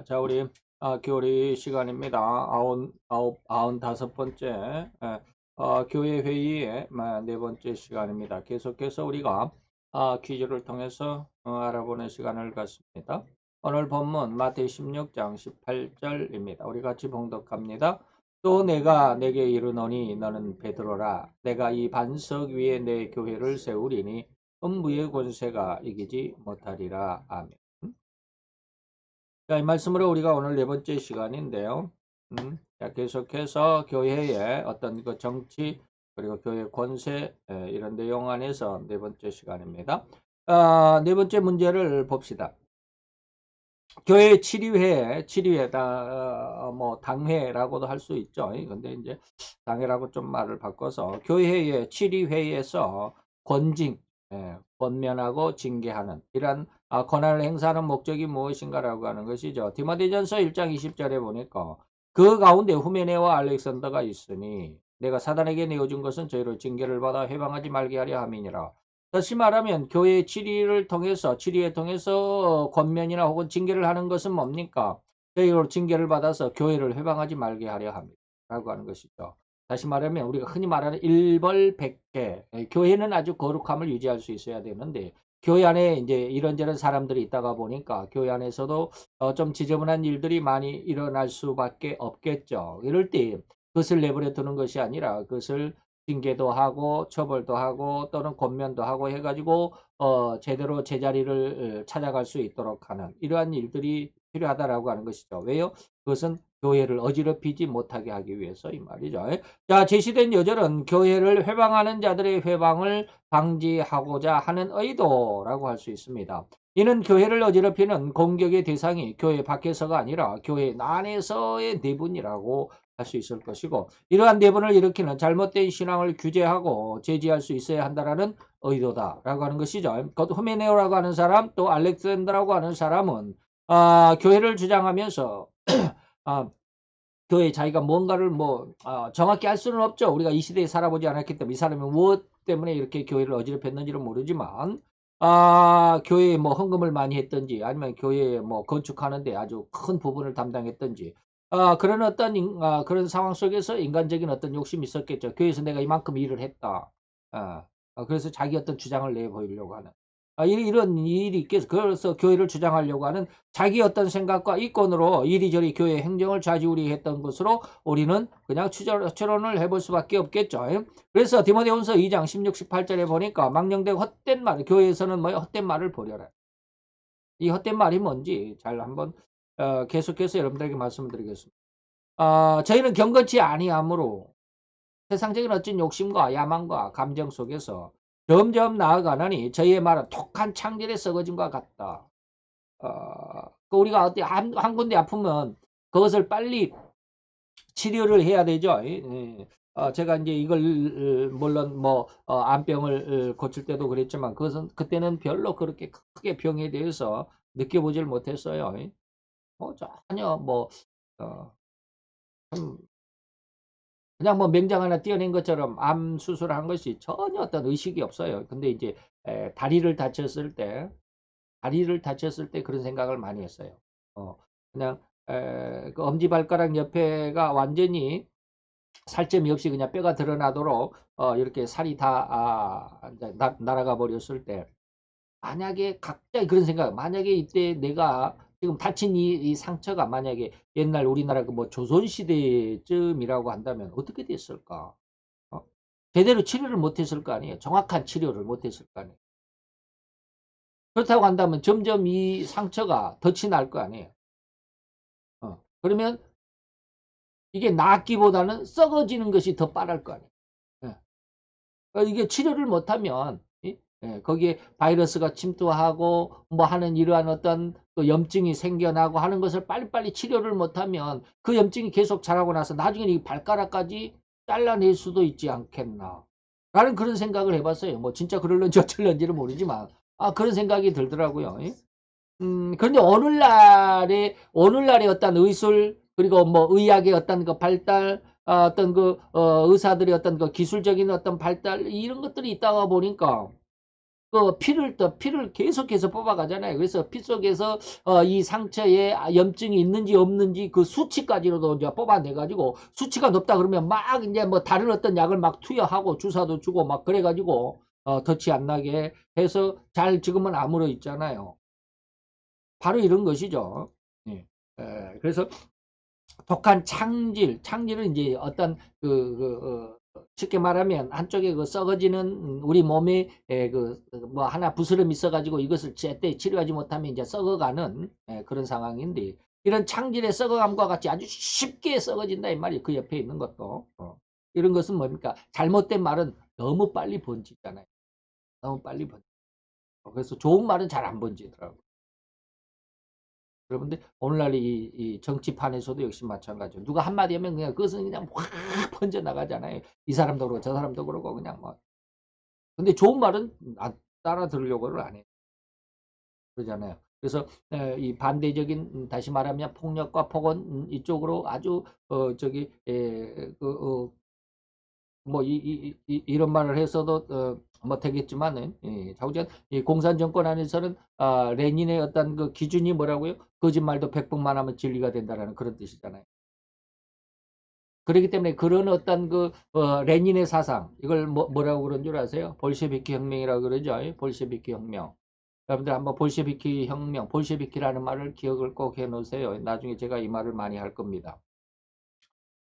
아, 자, 우리 아, 교리 시간입니다. 아홉, 아홉, 아흔 다섯 번째 예, 어, 교회 회의의 마, 네 번째 시간입니다. 계속해서 우리가 아, 퀴즈를 통해서 어, 알아보는 시간을 갖습니다. 오늘 본문 마태 16장 18절입니다. 우리 같이 봉독합니다. 또 내가 내게 이르노니 너는 베드로라 내가 이 반석 위에 내 교회를 세우리니 음부의 권세가 이기지 못하리라. 아멘. 자, 이 말씀으로 우리가 오늘 네 번째 시간인데요. 음, 자, 계속해서 교회의 어떤 그 정치 그리고 교회 권세 에, 이런 내용 안에서 네 번째 시간입니다. 아, 네 번째 문제를 봅시다. 교회 치리회, 치리회다, 어, 뭐, 당회라고도 할 수 있죠. 근데 이제, 당회라고 좀 말을 바꿔서, 교회의 치리회에서 권징, 예, 권면하고 징계하는, 이런 아, 권한을 행사하는 목적이 무엇인가라고 하는 것이죠. 디모데전서 1장 20절에 보니까 그 가운데 후메네와 알렉산더가 있으니 내가 사단에게 내어준 것은 저희로 징계를 받아 해방하지 말게 하려 함이니라. 다시 말하면 교회의 치리를 통해서 치리에 통해서 권면이나 혹은 징계를 하는 것은 뭡니까? 저희로 징계를 받아서 교회를 해방하지 말게 하려 합니다. 라고 하는 것이죠. 다시 말하면 우리가 흔히 말하는 일벌백계 교회는 아주 거룩함을 유지할 수 있어야 되는데 교회 안에 이제 이런저런 사람들이 있다가 보니까 교회 안에서도 어, 좀 지저분한 일들이 많이 일어날 수밖에 없겠죠. 이럴 때 그것을 내버려 두는 것이 아니라 그것을 징계도 하고 처벌도 하고 또는 권면도 하고 해가지고 어, 제대로 제자리를 어, 찾아갈 수 있도록 하는 이러한 일들이 필요하다라고 하는 것이죠. 왜요? 그것은 교회를 어지럽히지 못하게 하기 위해서 이 말이죠. 자, 제시된 요절은 교회를 회방하는 자들의 회방을 방지하고자 하는 의도라고 할 수 있습니다. 이는 교회를 어지럽히는 공격의 대상이 교회 밖에서가 아니라 교회 안에서의 내분이라고 할 수 있을 것이고 이러한 내분을 일으키는 잘못된 신앙을 규제하고 제지할 수 있어야 한다라는 의도다라고 하는 것이죠. 곧 후메네오라고 하는 사람 또 알렉산더라고 하는 사람은 아, 교회를 주장하면서 아, 교회 자기가 뭔가를 뭐 아, 정확히 할 수는 없죠. 우리가 이 시대에 살아보지 않았기 때문에 이 사람이 무엇 때문에 이렇게 교회를 어지럽혔는지는 모르지만 아, 교회에 뭐 헌금을 많이 했던지 아니면 교회에 뭐 건축하는데 아주 큰 부분을 담당했던지 아, 그런 어떤 아, 그런 상황 속에서 인간적인 어떤 욕심이 있었겠죠. 교회에서 내가 이만큼 일을 했다. 아, 아 그래서 자기 어떤 주장을 내보이려고 하는. 아, 이런 일이 있겠어. 그래서 교회를 주장하려고 하는 자기 어떤 생각과 이권으로 이리저리 교회 행정을 좌지우리했던 것으로 우리는 그냥 추론을 해볼 수밖에 없겠죠. 그래서 디모데훈서 2장 16, 18절에 보니까 망령되고 헛된 말, 교회에서는 뭐 헛된 말을 버려라. 이 헛된 말이 뭔지 잘 한번 어, 계속해서 여러분들에게 말씀드리겠습니다. 어, 저희는 경건치 아니하므로 세상적인 어떤 욕심과 야망과 감정 속에서 점점 나아가느니 저희의 말은 톡한 창질에 썩어짐과 같다. 어, 그 우리가 어디 한, 한 군데 아프면 그것을 빨리 치료를 해야 되죠. 예. 어, 제가 이제 이걸 물론 뭐 어, 암병을 고칠 때도 그랬지만 그것은 그때는 별로 그렇게 크게 병에 대해서 느껴보질 못했어요. 어, 전혀 뭐 어, 좀 그냥 뭐 맹장 하나 띄어낸 것처럼 암 수술한 것이 전혀 어떤 의식이 없어요. 근데 이제 에, 다리를 다쳤을 때 다리를 다쳤을 때 그런 생각을 많이 했어요. 어, 그냥 에, 그 엄지발가락 옆에가 완전히 살점이 없이 그냥 뼈가 드러나도록 어, 이렇게 살이 다 아, 나, 날아가 버렸을 때 만약에 각자 그런 생각 만약에 이때 내가 지금 다친 이, 이 상처가 만약에 옛날 우리나라 그 뭐 조선시대쯤이라고 한다면 어떻게 됐을까? 어? 제대로 치료를 못했을 거 아니에요. 정확한 치료를 못했을 거 아니에요. 그렇다고 한다면 점점 이 상처가 덫이 날 거 아니에요. 어. 그러면 이게 낫기보다는 썩어지는 것이 더 빠를 거 아니에요. 예. 그러니까 이게 치료를 못하면 예, 거기에 바이러스가 침투하고 뭐 하는 이러한 어떤 그 염증이 생겨나고 하는 것을 빨리빨리 치료를 못하면 그 염증이 계속 자라고 나서 나중에 이 발가락까지 잘라낼 수도 있지 않겠나 라는 그런 생각을 해봤어요. 뭐 진짜 그럴런지 어쩔런지는 모르지만 아 그런 생각이 들더라고요. 예? 음 그런데 오늘날의 오늘날의 어떤 의술 그리고 뭐 의학의 어떤 그 발달 어, 어떤 그 어, 의사들의 어떤 그 기술적인 어떤 발달 이런 것들이 있다가 보니까 그 피를 또 피를 계속해서 뽑아가잖아요. 그래서 피 속에서 어, 이 상처에 염증이 있는지 없는지 그 수치까지로도 이제 뽑아내 가지고 수치가 높다 그러면 막 이제 뭐 다른 어떤 약을 막 투여하고 주사도 주고 막 그래 가지고 어, 덫이 안 나게 해서 잘 지금은 아물어 있잖아요. 바로 이런 것이죠. 예. 에, 그래서 독한 창질, 창질은 이제 어떤 그, 그 어, 쉽게 말하면 한쪽에 그 썩어지는 우리 몸에 그 뭐 하나 부스럼이 있어가지고 이것을 제때 치료하지 못하면 이제 썩어가는 에, 그런 상황인데 이런 창질의 썩어감과 같이 아주 쉽게 썩어진다 이 말이 그 옆에 있는 것도 어. 이런 것은 뭡니까 잘못된 말은 너무 빨리 번지잖아요. 너무 빨리 번지. 그래서 좋은 말은 잘 안 번지더라고. 요 여러분들 오늘날 이, 이 정치판에서도 역시 마찬가지죠. 누가 한마디 하면 그냥 그것은 그냥 확 번져 나가잖아요. 이 사람도 그러고 저 사람도 그러고 그냥 뭐. 근데 좋은 말은 안 따라 들으려고를 안 해요. 그러잖아요. 그래서 이 반대적인 음, 다시 말하면 폭력과 폭언 음, 이쪽으로 아주 어 저기 그어뭐 이, 이, 이, 이 런 말을 해서도 어 못하겠지만은 예, 자우전 공산 정권 안에서는 아, 레닌의 어떤 그 기준이 뭐라고요? 거짓말도 백번만 하면 진리가 된다라는 그런 뜻이잖아요. 그렇기 때문에 그런 어떤 그 어, 레닌의 사상 이걸 뭐, 뭐라고 그런 줄 아세요? 볼셰비키 혁명이라고 그러죠. 볼셰비키 혁명. 여러분들 한번 볼셰비키 혁명, 볼셰비키라는 말을 기억을 꼭 해놓으세요. 나중에 제가 이 말을 많이 할 겁니다.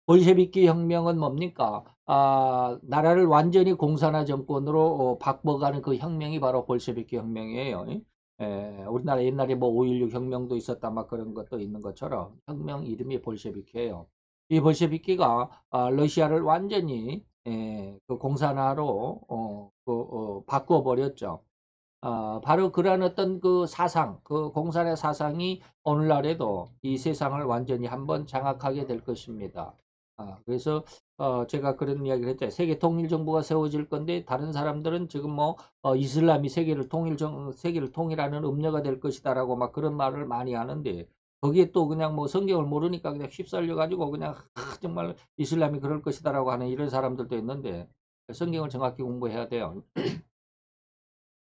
볼셰비키 혁명은 뭡니까? 아, 나라를 완전히 공산화 정권으로 어, 바꿔가는 그 혁명이 바로 볼셰비키 혁명이에요. 에, 우리나라 옛날에 뭐 5.16 혁명도 있었다 막 그런 것도 있는 것처럼 혁명 이름이 볼셰비키예요. 이 볼셰비키가 아, 러시아를 완전히 에, 그 공산화로 어, 그, 어, 바꿔버렸죠. 아, 바로 그러한 어떤 그 사상, 그 공산의 사상이 오늘날에도 이 세상을 완전히 한번 장악하게 될 것입니다. 아, 그래서 어, 제가 그런 이야기를 했죠. 세계 통일 정부가 세워질 건데 다른 사람들은 지금 뭐 어, 이슬람이 세계를 통일 정 세계를 통일하는 음녀가 될 것이다라고 막 그런 말을 많이 하는데 거기에 또 그냥 뭐 성경을 모르니까 그냥 휩쓸려 가지고 그냥 아, 정말 이슬람이 그럴 것이다라고 하는 이런 사람들도 있는데 성경을 정확히 공부해야 돼요.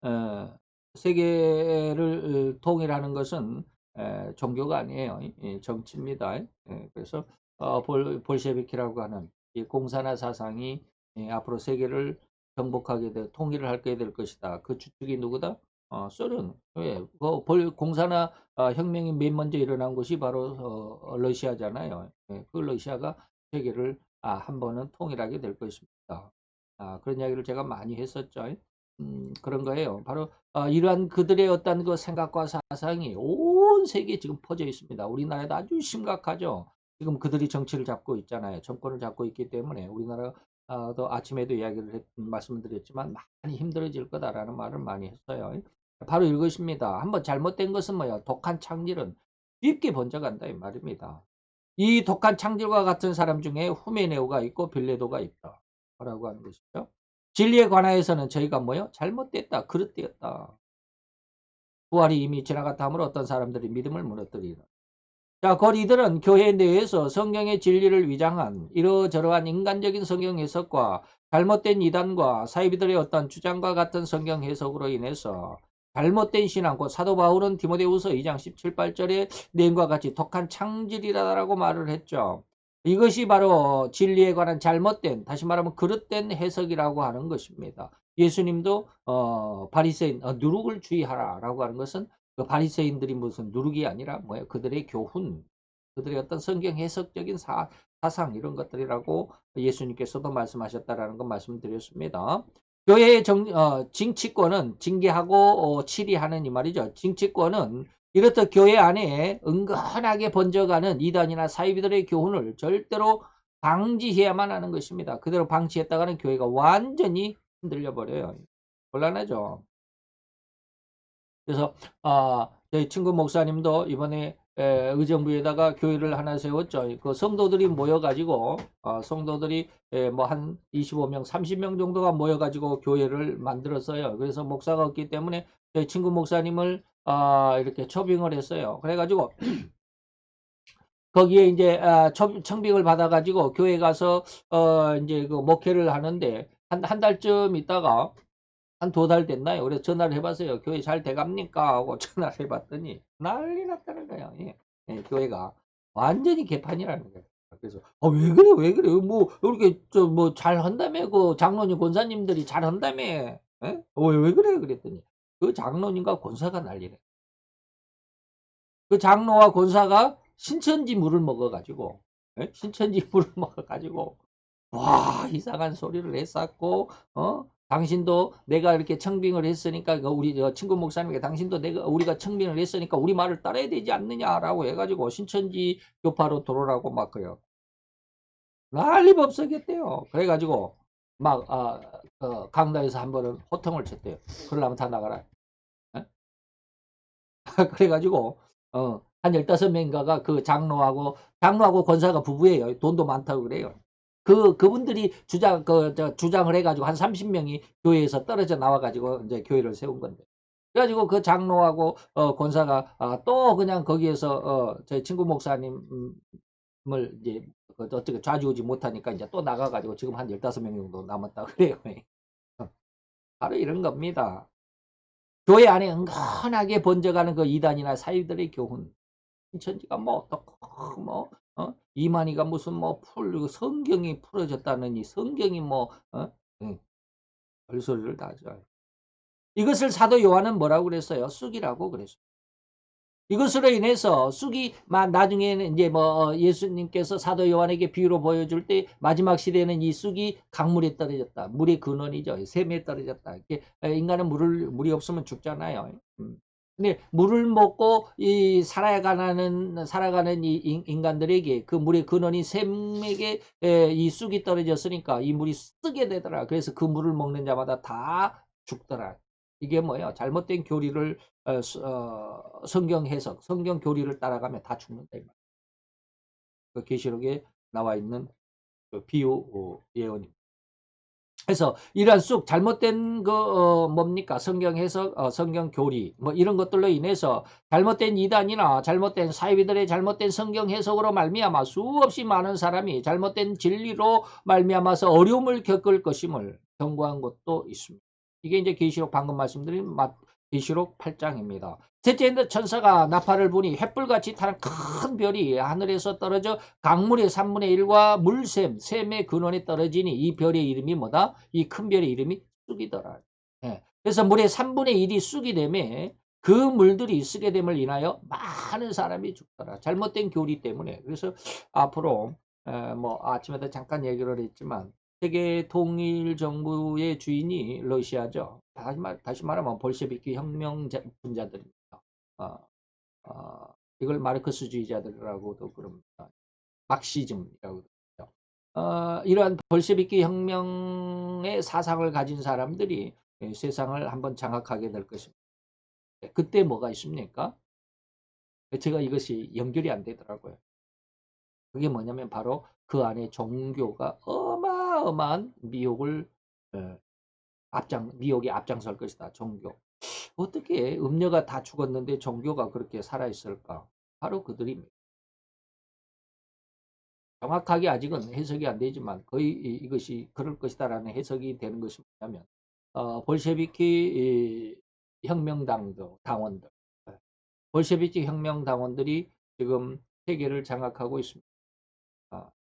어, 세계를 어, 통일하는 것은 에, 종교가 아니에요. 정치입니다. 에, 그래서 어, 볼, 볼셰비키라고 하는 이 공산화 사상이 예, 앞으로 세계를 정복하게 될 통일을 하게 될 것이다. 그 주축이 누구다? 어, 소련. 왜? 그 볼, 공산화 어, 혁명이 맨 먼저 일어난 곳이 바로 어, 러시아잖아요. 예, 그 러시아가 세계를 아, 한 번은 통일하게 될 것입니다. 아, 그런 이야기를 제가 많이 했었죠. 음, 그런 거예요. 바로 어, 이러한 그들의 어떤 그 생각과 사상이 온 세계에 지금 퍼져 있습니다. 우리나라에도 아주 심각하죠. 지금 그들이 정치를 잡고 있잖아요. 정권을 잡고 있기 때문에 우리나라도 아침에도 이야기를 했, 말씀을 드렸지만 많이 힘들어질 거다라는 말을 많이 했어요. 바로 이것입니다. 한번 잘못된 것은 뭐야? 독한 창질은 쉽게 번져간다 이 말입니다. 이 독한 창질과 같은 사람 중에 후메네오가 있고 빌레도가 있다. 라고 하는 것이죠. 진리에 관하여서는 저희가 뭐요? 잘못됐다. 그릇되었다. 부활이 이미 지나갔다 하므로 어떤 사람들이 믿음을 무너뜨리라. 자, 거리들은 교회 내에서 성경의 진리를 위장한 이러저러한 인간적인 성경 해석과 잘못된 이단과 사이비들의 어떤 주장과 같은 성경 해석으로 인해서 잘못된 신앙, 고 사도 바울은 디모데후서 2장 17, 8절의 내용과 같이 독한 창질이라고 말을 했죠. 이것이 바로 진리에 관한 잘못된, 다시 말하면 그릇된 해석이라고 하는 것입니다. 예수님도 어, 바리새인 어, 누룩을 주의하라라고 하는 것은 그 바리새인들이 무슨 누룩이 아니라 뭐예요? 그들의 교훈, 그들의 어떤 성경 해석적인 사, 사상 이런 것들이라고 예수님께서도 말씀하셨다라는 것 말씀드렸습니다. 교회의 정, 어, 징치권은 징계하고 어, 치리하는 이 말이죠. 징치권은 이렇듯 교회 안에 은근하게 번져가는 이단이나 사이비들의 교훈을 절대로 방지해야만 하는 것입니다. 그대로 방치했다가는 교회가 완전히 흔들려 버려요. 곤란하죠. 그래서 아, 저희 친구 목사님도 이번에 에, 의정부에다가 교회를 하나 세웠죠. 그 성도들이 모여가지고 어, 성도들이 뭐 한 25명, 30명 정도가 모여가지고 교회를 만들었어요. 그래서 목사가 없기 때문에 저희 친구 목사님을 아, 이렇게 초빙을 했어요. 그래가지고 거기에 이제 아, 청빙을 받아가지고 교회 가서 어, 이제 그 목회를 하는데 한 한 달쯤 있다가 한 두 달 됐나요? 그래서 전화를 해봤어요. 교회 잘 돼갑니까? 하고 전화를 해봤더니 난리 났다는 거야. 예. 예, 교회가 완전히 개판이라는 거예요. 그래서 아, 왜 그래 왜 그래 뭐 이렇게 저뭐 잘한다며 그 장로님 권사님들이 잘한다며 예? 어, 왜, 왜 그래 그랬더니 그 장로님과 권사가 난리래. 그 장로와 권사가 신천지 물을 먹어가지고 예? 신천지 물을 먹어가지고 와 이상한 소리를 했었고 어 당신도 내가 이렇게 청빙을 했으니까 그 우리 저 친구 목사님께 당신도 내가 우리가 청빙을 했으니까 우리 말을 따라야 되지 않느냐라고 해가지고 신천지 교파로 돌아라고 막 그래요. 난리 법석이었대요. 그래가지고 막 아, 어, 강당에서 한 번은 호통을 쳤대요. 그러려면 다 나가라. 에? 그래가지고 어, 한 15명인가가 그 장로하고 장로하고 권사가 부부예요. 돈도 많다고 그래요. 그 그분들이 주장 그 저, 주장을 해가지고 한 30명이 교회에서 떨어져 나와가지고 이제 교회를 세운 건데. 그래가지고 그 장로하고 어, 권사가 아, 또 그냥 거기에서 어, 제 친구 목사님을 이제 그 어떻게 좌지우지 못하니까 이제 또 나가가지고 지금 한 15명 정도 남았다 그래요. 바로 이런 겁니다. 교회 안에 은근하게 번져가는 그 이단이나 사이들의 교훈. 신천지가 뭐, 어떻고, 뭐, 어? 이만희가 무슨 뭐, 풀, 성경이 풀어졌다느니, 성경이 뭐, 어? 응. 별소리를 다 하죠. 이것을 사도 요한은 뭐라고 그랬어요? 쑥이라고 그랬어요. 이것으로 인해서 쑥이 나중에는 이제 뭐 예수님께서 사도 요한에게 비유로 보여줄 때 마지막 시대에는 이 쑥이 강물에 떨어졌다. 물의 근원이죠. 샘에 떨어졌다. 이렇게 인간은 물을 물이 없으면 죽잖아요. 음. 근데 물을 먹고 이 살아가는 살아가는 이 인간들에게 그 물의 근원이 샘에게 이 쑥이 떨어졌으니까 이 물이 쓰게 되더라. 그래서 그 물을 먹는 자마다 다 죽더라. 이게 뭐예요? 잘못된 교리를 어, 어, 성경 해석, 성경 교리를 따라가면 다 죽는다. 그 계시록에 나와 있는 그 비유 어, 예언입니다. 그래서 이러한 쑥 잘못된 그 어, 뭡니까 성경 해석, 어, 성경 교리 뭐 이런 것들로 인해서 잘못된 이단이나 잘못된 사이비들의 잘못된 성경 해석으로 말미암아 수없이 많은 사람이 잘못된 진리로 말미암아서 어려움을 겪을 것임을 경고한 것도 있습니다. 이게 이제 계시록 방금 말씀드린 계시록 8장입니다. 셋째 천사가 나팔을 부니 횃불같이 타는 큰 별이 하늘에서 떨어져 강물의 3분의 1과 물샘, 샘의 근원에 떨어지니 이 별의 이름이 뭐다? 이 큰 별의 이름이 쑥이더라. 예. 그래서 물의 3분의 1이 쑥이 되면 그 물들이 쓰게 됨을 인하여 많은 사람이 죽더라. 잘못된 교리 때문에. 그래서 앞으로 뭐 아침에도 잠깐 얘기를 했지만 세계 통일 정부의 주인이 러시아죠. 다시, 말, 다시 말하면 볼셰비키 혁명 분자들입니다. 어, 어, 이걸 마르크스주의자들이라고도 그럽니다. 막시즘이라고 그러죠. 어, 이러한 볼셰비키 혁명의 사상을 가진 사람들이 세상을 한번 장악하게 될 것입니다. 그때 뭐가 있습니까? 제가 이것이 연결이 안 되더라고요. 그게 뭐냐면 바로 그 안에 종교가 어 마어마한 미혹을 앞장 미혹에 앞장설 것이다. 종교. 어떻게 음녀가 다 죽었는데 종교가 그렇게 살아 있을까? 바로 그들입니다. 정확하게 아직은 해석이 안 되지만 거의 이것이 그럴 것이다라는 해석이 되는 것이 뭐냐면 어, 볼셰비키 혁명당도 당원들 볼셰비키 혁명 당원들이 지금 세계를 장악하고 있습니다. 어,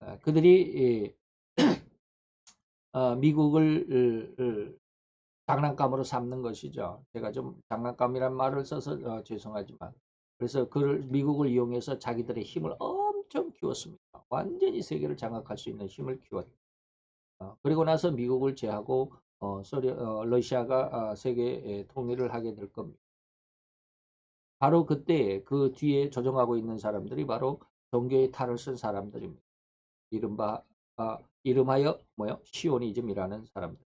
어, 그들이 어, 미국을 장난감으로 삼는 것이죠. 제가 좀 장난감이란 말을 써서 어, 죄송하지만 그래서 그를 미국을 이용해서 자기들의 힘을 엄청 키웠습니다. 완전히 세계를 장악할 수 있는 힘을 키웠. 어, 그리고 나서 미국을 제하고 어, 소리, 어, 러시아가 어, 세계 통일을 하게 될 겁니다. 바로 그때 그 뒤에 조정하고 있는 사람들이 바로 종교의 탈을 쓴 사람들입니다. 이른바 아, 이름하여 뭐요? 시오니즘이라는 사람들.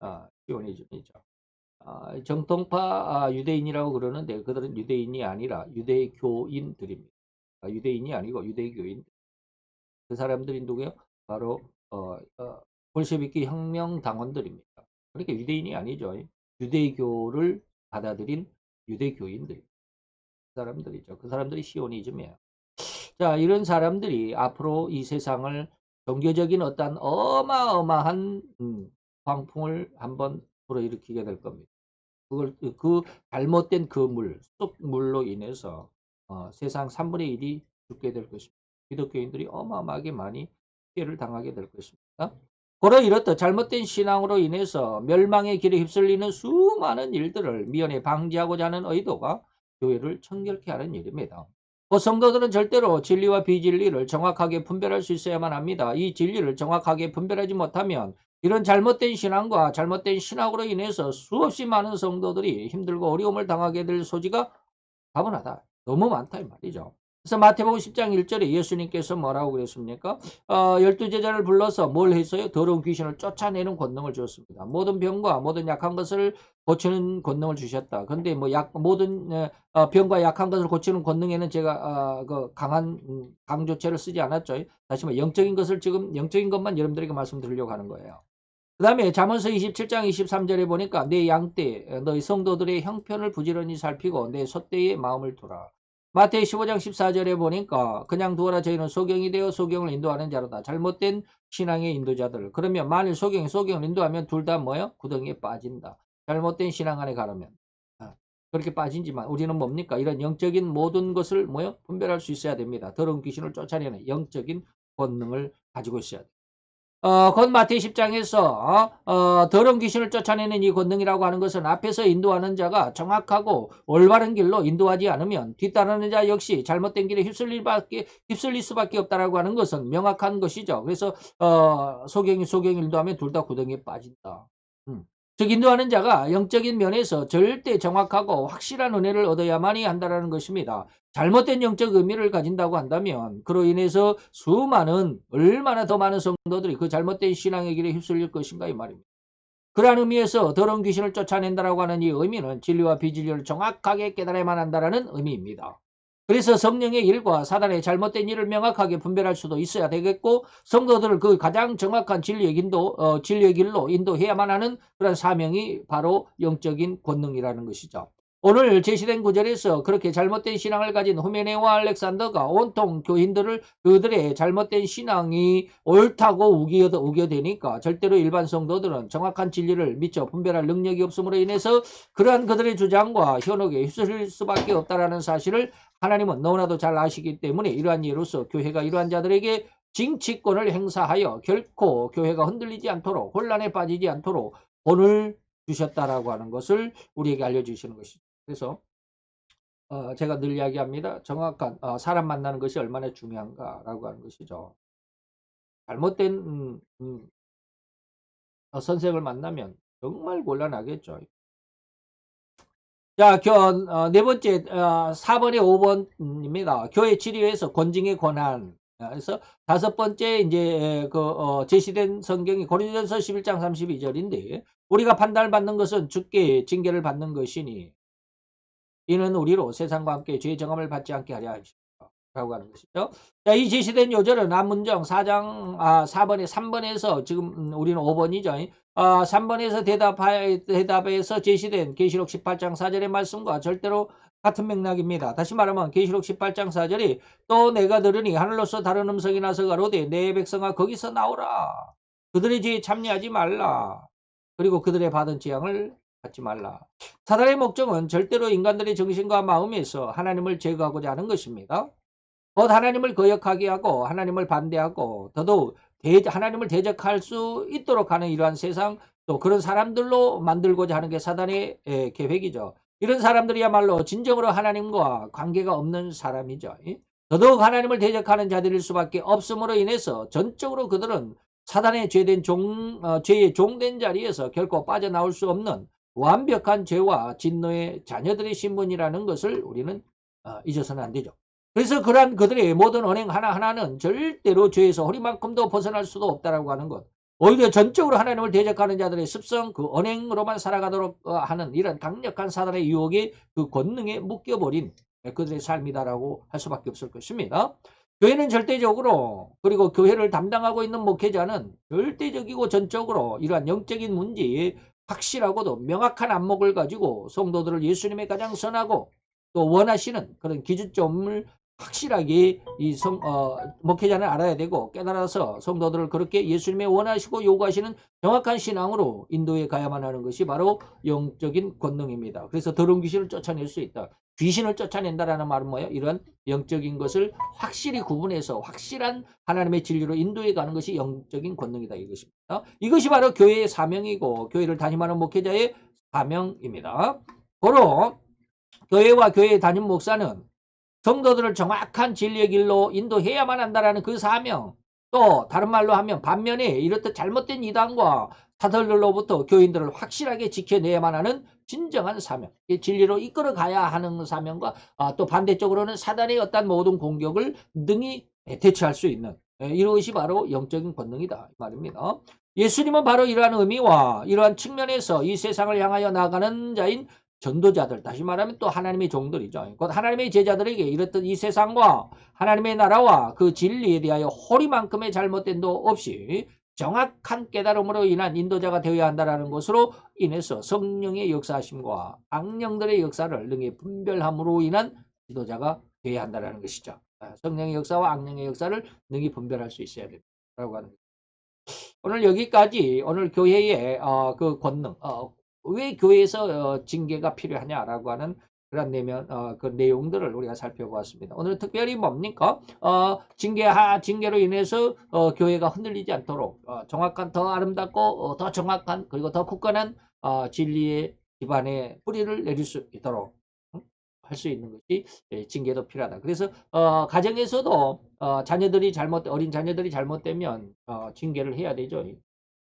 아, 시오니즘이죠. 아, 정통파 아, 유대인이라고 그러는데 그들은 유대인이 아니라 유대교인들입니다. 아, 유대인이 아니고 유대교인. 그 사람들이 누구요? 바로 어, 어, 볼셰비키 혁명 당원들입니다. 그러니까 유대인이 아니죠. 유대교를 받아들인 유대교인들. 그 사람들이죠. 그 사람들이 시오니즘이에요. 자, 이런 사람들이 앞으로 이 세상을 종교적인 어떤 어마어마한 음, 광풍을 한번 불어일으키게 될 겁니다. 그걸 그 잘못된 그 물, 쑥물로 인해서 어, 세상 3분의 1이 죽게 될 것입니다. 기독교인들이 어마어마하게 많이 피해를 당하게 될 것입니다. 고로 이렇듯 잘못된 신앙으로 인해서 멸망의 길에 휩쓸리는 수많은 일들을 미연에 방지하고자 하는 의도가 교회를 청결케 하는 일입니다. 그 성도들은 절대로 진리와 비진리를 정확하게 분별할 수 있어야만 합니다. 이 진리를 정확하게 분별하지 못하면 이런 잘못된 신앙과 잘못된 신학으로 인해서 수없이 많은 성도들이 힘들고 어려움을 당하게 될 소지가 다분하다. 너무 많다 이 말이죠. 그래서 마태복음 10장 1절에 예수님께서 뭐라고 그랬습니까? 어, 열두 제자를 불러서 뭘 했어요? 더러운 귀신을 쫓아내는 권능을 주었습니다. 모든 병과 모든 약한 것을 고치는 권능을 주셨다. 근데 뭐 약, 모든 어, 병과 약한 것을 고치는 권능에는 제가 어, 그 강한 음, 강조체를 쓰지 않았죠. 다시 말 영적인 것을 지금 영적인 것만 여러분들에게 말씀드리려고 하는 거예요. 그 다음에 잠언서 27장 23절에 보니까 내 양떼 너희 성도들의 형편을 부지런히 살피고 내 소떼의 마음을 두라. 마태의 15장 14절에 보니까 그냥 두어라 저희는 소경이 되어 소경을 인도하는 자로다. 잘못된 신앙의 인도자들. 그러면 만일 소경이 소경을 인도하면 둘 다 뭐요? 구덩이에 빠진다. 잘못된 신앙 안에 가려면. 아, 그렇게 빠진지만 우리는 뭡니까? 이런 영적인 모든 것을 뭐요? 분별할 수 있어야 됩니다. 더러운 귀신을 쫓아내는 영적인 본능을 가지고 있어야 돼요. 어, 곧 마태 10장에서 어, 어, 더러운 귀신을 쫓아내는 이 권능이라고 하는 것은 앞에서 인도하는 자가 정확하고 올바른 길로 인도하지 않으면 뒤따르는 자 역시 잘못된 길에 휩쓸릴, 밖에, 휩쓸릴 수밖에 없다라고 하는 것은 명확한 것이죠. 그래서 어, 소경이 소경이 인도하면 둘 다 구덩이에 빠진다. 음. 즉 인도하는 자가 영적인 면에서 절대 정확하고 확실한 은혜를 얻어야만이 한다는 것입니다. 잘못된 영적 의미를 가진다고 한다면 그로 인해서 수많은 얼마나 더 많은 성도들이 그 잘못된 신앙의 길에 휩쓸릴 것인가 이 말입니다. 그러한 의미에서 더러운 귀신을 쫓아낸다라고 하는 이 의미는 진리와 비진리를 정확하게 깨달아야만 한다는 의미입니다. 그래서 성령의 일과 사단의 잘못된 일을 명확하게 분별할 수도 있어야 되겠고 성도들을 그 가장 정확한 진리의 인도 어, 진리의 길로 인도해야만 하는 그런 사명이 바로 영적인 권능이라는 것이죠. 오늘 제시된 구절에서 그렇게 잘못된 신앙을 가진 후메네와 알렉산더가 온통 교인들을 그들의 잘못된 신앙이 옳다고 우겨, 우겨대니까 절대로 일반 성도들은 정확한 진리를 미처 분별할 능력이 없음으로 인해서 그러한 그들의 주장과 현혹에 휩쓸릴 수밖에 없다라는 사실을 하나님은 너무나도 잘 아시기 때문에 이러한 예로서 교회가 이러한 자들에게 징치권을 행사하여 결코 교회가 흔들리지 않도록 혼란에 빠지지 않도록 본을 주셨다라고 하는 것을 우리에게 알려주시는 것이죠. 그래서 어, 제가 늘 이야기합니다. 정확한 어, 사람 만나는 것이 얼마나 중요한가라고 하는 것이죠. 잘못된 음, 음, 어, 선생을 만나면 정말 곤란하겠죠. 자, 교, 어, 네 번째, 어, 4번에 5번입니다. 교회 치료에서 권징의 권한. 아, 그래서 다섯 번째, 이제, 그, 어, 제시된 성경이 고린도전서 11장 32절인데, 우리가 판단을 받는 것은 주께 징계를 받는 것이니, 이는 우리로 세상과 함께 죄의 정함을 받지 않게 하려 하십니다. 라고 하는 것이죠. 자, 이 제시된 요절은 남문정 4장, 아, 4번에 3번에서 지금 음, 우리는 5번이죠. 아, 3번에서 대답, 대답에서 제시된 계시록 18장 4절의 말씀과 절대로 같은 맥락입니다. 다시 말하면 계시록 18장 4절이 또 내가 들으니 하늘로서 다른 음성이 나서 가로되 내 백성아 거기서 나오라. 그들의 죄에 참여하지 말라. 그리고 그들의 받은 재앙을 받지 말라. 사단의 목적은 절대로 인간들의 정신과 마음에서 하나님을 제거하고자 하는 것입니다. 곧 하나님을 거역하게 하고 하나님을 반대하고 더더욱 대, 하나님을 대적할 수 있도록 하는 이러한 세상 또 그런 사람들로 만들고자 하는 게 사단의 에, 계획이죠. 이런 사람들이야말로 진정으로 하나님과 관계가 없는 사람이죠. 더더욱 하나님을 대적하는 자들일 수밖에 없음으로 인해서 전적으로 그들은 사단의 죄된 종, 어, 죄의 종된 자리에서 결코 빠져나올 수 없는 완벽한 죄와 진노의 자녀들의 신분이라는 것을 우리는 어, 잊어서는 안 되죠. 그래서 그러한 그들의 모든 언행 하나하나는 절대로 죄에서 허리만큼도 벗어날 수도 없다라고 하는 것. 오히려 전적으로 하나님을 대적하는 자들의 습성, 그 언행으로만 살아가도록 어, 하는 이런 강력한 사단의 유혹에 그 권능에 묶여버린 그들의 삶이다라고 할 수밖에 없을 것입니다. 교회는 절대적으로 그리고 교회를 담당하고 있는 목회자는 절대적이고 전적으로 이러한 영적인 문제에 확실하고도 명확한 안목을 가지고 성도들을 예수님의 가장 선하고 또 원하시는 그런 기준점을 확실하게 이 성, 어, 목회자는 알아야 되고 깨달아서 성도들을 그렇게 예수님의 원하시고 요구하시는 정확한 신앙으로 인도해 가야만 하는 것이 바로 영적인 권능입니다. 그래서 더러운 귀신을 쫓아낼 수 있다. 귀신을 쫓아낸다라는 말은 뭐예요? 이런 영적인 것을 확실히 구분해서 확실한 하나님의 진리로 인도해 가는 것이 영적인 권능이다 이것입니다. 이것이 바로 교회의 사명이고 교회를 담임하는 목회자의 사명입니다. 바로 교회와 교회 담임 목사는 성도들을 정확한 진리의 길로 인도해야만 한다라는 그 사명 또 다른 말로 하면 반면에 이렇듯 잘못된 이단과 사설들로부터 교인들을 확실하게 지켜내야만 하는 진정한 사명, 진리로 이끌어 가야 하는 사명과 아, 또 반대쪽으로는 사단의 어떤 모든 공격을 능히 대처할 수 있는 예, 이것이 바로 영적인 권능이다 이 말입니다. 예수님은 바로 이러한 의미와 이러한 측면에서 이 세상을 향하여 나가는 자인 전도자들 다시 말하면 또 하나님의 종들이죠. 곧 하나님의 제자들에게 이렇듯 이 세상과 하나님의 나라와 그 진리에 대하여 호리만큼의 잘못된 도 없이 정확한 깨달음으로 인한 인도자가 되어야 한다는 것으로 인해서 성령의 역사하심과 악령들의 역사를 능히 분별함으로 인한 지도자가 되어야 한다는 것이죠. 아, 성령의 역사와 악령의 역사를 능히 분별할 수 있어야 된다고 하는 오늘 여기까지 오늘 교회의 어, 그 권능, 어, 왜 교회에서 어, 징계가 필요하냐라고 하는 그런 내면 어, 그 내용들을 우리가 살펴보았습니다. 오늘 특별히 뭡니까? 어, 징계하 징계로 인해서 어, 교회가 흔들리지 않도록 어, 정확한 더 아름답고 어, 더 정확한 그리고 더 굳건한 어, 진리의 기반에 뿌리를 내릴 수 있도록 할수 있는 것이 예, 징계도 필요하다. 그래서 어, 가정에서도 어, 자녀들이 잘못 어린 자녀들이 잘못되면 어, 징계를 해야 되죠.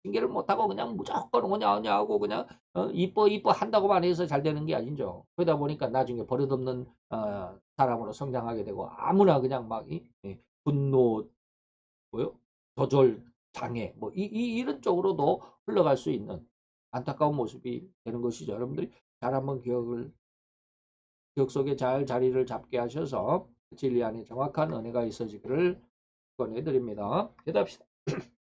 징계를 못하고 그냥 무조건 오냐 오냐 하고 그냥 어, 이뻐 이뻐 한다고만 해서 잘 되는 게 아니죠. 그러다 보니까 나중에 버릇없는 어, 사람으로 성장하게 되고 아무나 그냥 막 이, 이, 분노 뭐요 조절 장애 뭐 이, 이, 이런 쪽으로도 흘러갈 수 있는 안타까운 모습이 되는 것이죠. 여러분들이 잘 한번 기억을 기억 속에 잘 자리를 잡게 하셔서 진리 안에 정확한 은혜가 있어지기를 권해드립니다. 대답시다.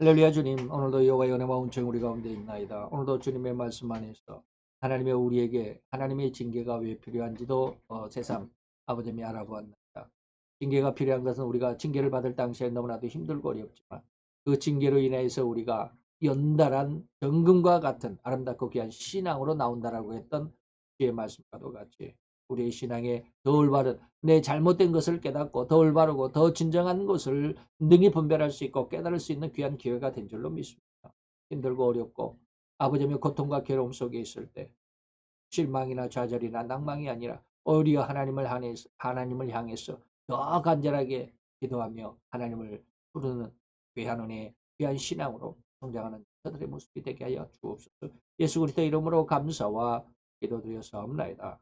할렐루야 주님 오늘도 여호와의 은혜와 은총 우리 가운데 있나이다. 오늘도 주님의 말씀 안에서 하나님의 우리에게 하나님의 징계가 왜 필요한지도 어, 새삼 아버님이 알아보았나이다. 징계가 필요한 것은 우리가 징계를 받을 당시에 너무나도 힘들고 어렵지만 그 징계로 인해서 우리가 연달한 정금과 같은 아름답고 귀한 신앙으로 나온다라고 했던 주의 말씀과도 같이 우리의 신앙에 더 올바른 내 잘못된 것을 깨닫고 더 올바르고 더 진정한 것을 능히 분별할 수 있고 깨달을 수 있는 귀한 기회가 된 줄로 믿습니다. 힘들고 어렵고 아버지의 고통과 괴로움 속에 있을 때 실망이나 좌절이나 낭망이 아니라 오히려 하나님을 향해서, 하나님을 향해서 더 간절하게 기도하며 하나님을 부르는 귀한 은혜, 귀한 신앙으로 성장하는 저들의 모습이 되게 하여 주옵소서. 예수 그리스도 이름으로 감사와 기도드려서 없나이다.